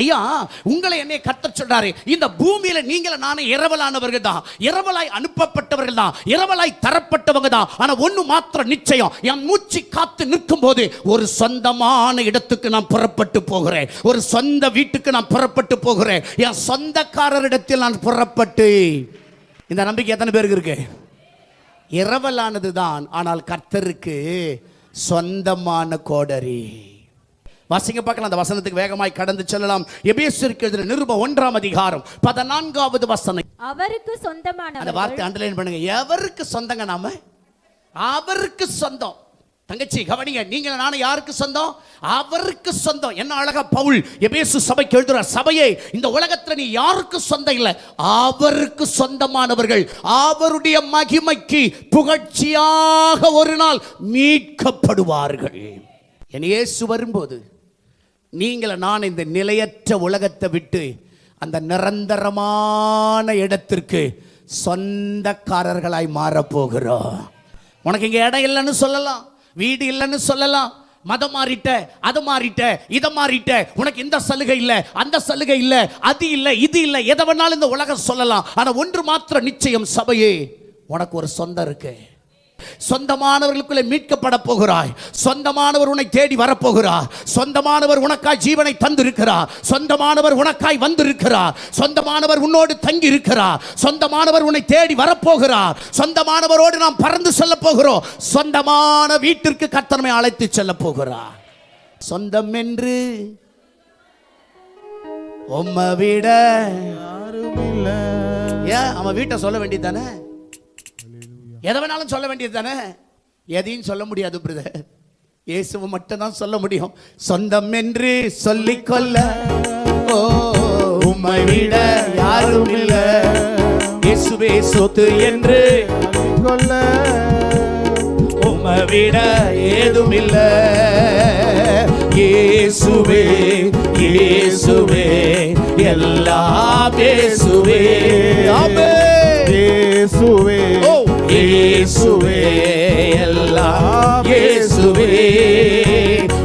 ஐயா உங்களை என்னை கத்த சொல்றாரு இந்த பூமியில நீங்கள நானே இரவலானவர்கள் தான். இரவலாய் அனுப்பப்பட்டவர்கள் தான் இரவலாய் தரப்பட்டவங்க தான். ஆனா ஒண்ணு மாத்திரம் நிச்சயம் என் மூச்சு காத்து நிற்கும் போது ஒரு சொந்தமான இடத்துக்கு நான் புறப்பட்டு போகிறேன். ஒரு சொந்த வீட்டுக்கு நான் புறப்பட்டு போகிறேன். என் சொந்தக்காரரிடத்தில் நான் புறப்பட்டு. இந்த நம்பிக்கை எத்தனை பேருக்கு இருக்கு? இரவலானது தான் ஆனால் கர்த்தருக்கு சொந்தமான கோடரி. வாசிங்க பார்க்கலாம் அந்த வசனத்துக்கு வேகமாய் கடந்து செல்லலாம். எபேசிற்கு எழுதின நிருப ஒன்றாம் அதிகாரம் பதினான்காவது வசனம். அவருக்கு அந்த சொந்தமானவர்கள் வார்த்தை அண்டர்லைன் பண்ணுங்க. எவருக்கு சொந்தங்க நாம? அவருக்கு சொந்தம். தங்கச்சி கவனிங்க நீங்க நானும் யாருக்கு சொந்தம்? அவருக்கு சொந்தம். என்ன அழகா பவுல் எபேசு சபைக்கு எழுதுற சபையே இந்த உலகத்துல நீ யாருக்கு சொந்தம் இல்லை? அவருக்கு சொந்தமானவர்கள். அவருடைய மகிமைக்கு புகழ்ச்சியாக ஒரு நாள் மீட்கப்படுவார்கள். என் இயேசு வரும்போது நீங்களை நான் இந்த நிலையற்ற உலகத்தை விட்டு அந்த நிரந்தரமான இடத்திற்கு சொந்தக்காரர்களாய் மாறப்போகிறோம். உனக்கு இங்கே இடம் இல்லைன்னு சொல்லலாம் வீடு இல்லைன்னு சொல்லலாம் மதம் மாறிட்ட அது மாறிட்ட இதை மாறிட்ட உனக்கு இந்த சலுகை இல்லை அந்த சலுகை இல்லை அது இல்லை இது இல்லை எதை வேணாலும் இந்த உலகம் சொல்லலாம். ஆனால் ஒன்று மாத்திர நிச்சயம் சபையே உனக்கு ஒரு சொந்தம் இருக்கு. சொந்தமானவர்களுக்குள்ளே மீட்கப்பட போகிறாய் சொந்தமானவர் உன்னை தேடி வரப்போகிறார். சொந்தமானவர் உனக்காய் ஜீவனை தந்திருக்கிறார். சொந்தமானவர் உனக்காய் வந்திருக்கிறார். சொந்தமானவர் உன்னோடு தங்கி இருக்கிறார் சொந்தமானவர் உன்னை தேடி வரப்போகிறார். சொந்தமானவரோடு நாம் பறந்து செல்ல போகிறோம். சொந்தமான வீட்டிற்கு கத்தனமை அழைத்து செல்ல போகிறார். சொந்தம் என்று உம்மை விட ஏன் அவன் வீட்டை சொல்ல வேண்டியது தானே? எதை வேணாலும் சொல்ல வேண்டியது தானே? எதையும் சொல்ல முடியாது பிரதர் இயேசுவை மட்டும்தான் சொல்ல முடியும். சொந்தம் என்று சொல்லிக்கொள்ள ஓ உம்மை விட யாரும் இல்லை. இயேசுவே சொத்து என்று கொல்ல உம்மை விட ஏதும் இல்லை. இயேசுவே இயேசுவே எல்லாம் பேசுவே ஆமென். இயேசுவே எல்லாம் இயேசுவே.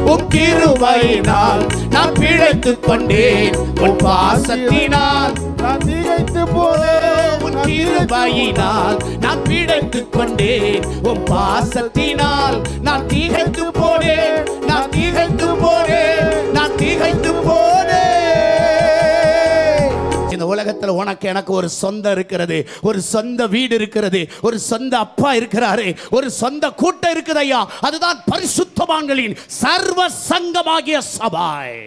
உம் கிருபையினால் நான் பிழைத்துக் கொண்டேன் உன் பாசத்தினால். நான் திகைத்து போனேன். உன் கிருபையினால் நான் பிழைத்துக் கொண்டேன் உன் பாசத்தினால். உனக்கு எனக்கு ஒரு சொந்தம் இருக்கிறது ஒரு சொந்த வீடு இருக்கிறது ஒரு சொந்த அப்பா இருக்கிறாரு ஒரு சொந்த கூட்டம் இருக்குது ஐயா அதுதான் பரிசுத்தவான்களின் சர்வ சங்கமாகிய சபாய்